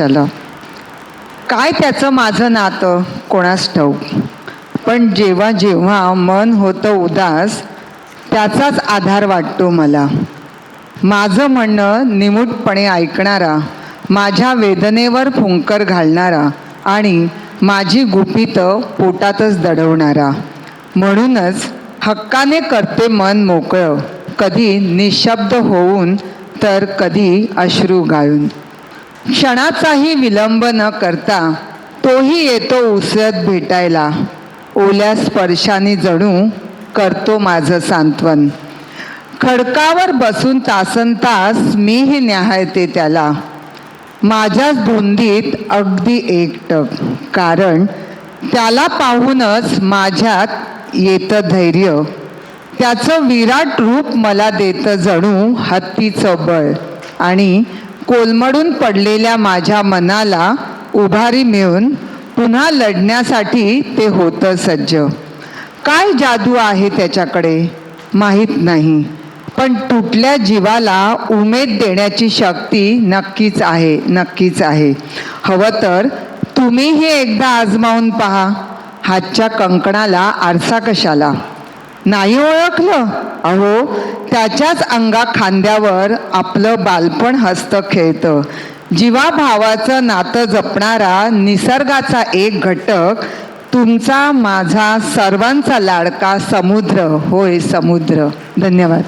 चला. काय त्याचं माझं नातं? कोणास ठाऊक. पण जेव्हा जेव्हा मन होतं उदास त्याचाच आधार वाटतो मला. माझं म्हणणं निमूटपणे ऐकणारा माझ्या वेदनेवर फुंकर घालणारा आणि माझी गुपितं पोटातच दडवणारा. म्हणूनच हक्काने करते मन मोकळं कधी निशब्द होऊन तर कधी अश्रू गाळून. क्षणाचाही विलंब न करता तोही येतो उसळत भेटायला. ओल्या स्पर्शाने जणू करतो माझं सांत्वन. खडकावर बसून तासन तास मीही न्याहाळते त्याला. माझ्याच धुंदीत अगदी एकटक. कारण त्याला पाहूनच माझ्यात येतं धैर्य. त्याचं विराट रूप मला देतं जणू हत्तीचं बळ. आणि कोलमडून पडलेल्या माझ्या मनाला उभारी मिळून पुन्हा लढण्यासाठी ते होतं सज्ज. काय जादू आहे त्याच्याकडे? माहीत नाही. पण तुटल्या जीवाला उमेद देण्याची शक्ती नक्कीच आहे नक्कीच आहे. हवं तर तुम्हीही एकदा आजमावून पहा. हातच्या कंकणाला आरसा कशाला? नाही ओळखलं? अहो त्याच्याच अंगा खांद्यावर आपलं बालपण हस्त खेळतं. जीवाभावाचं नातं जपणारा निसर्गाचा एक घटक तुमचा माझा सर्वांचा लाडका समुद्र. होय समुद्र. धन्यवाद.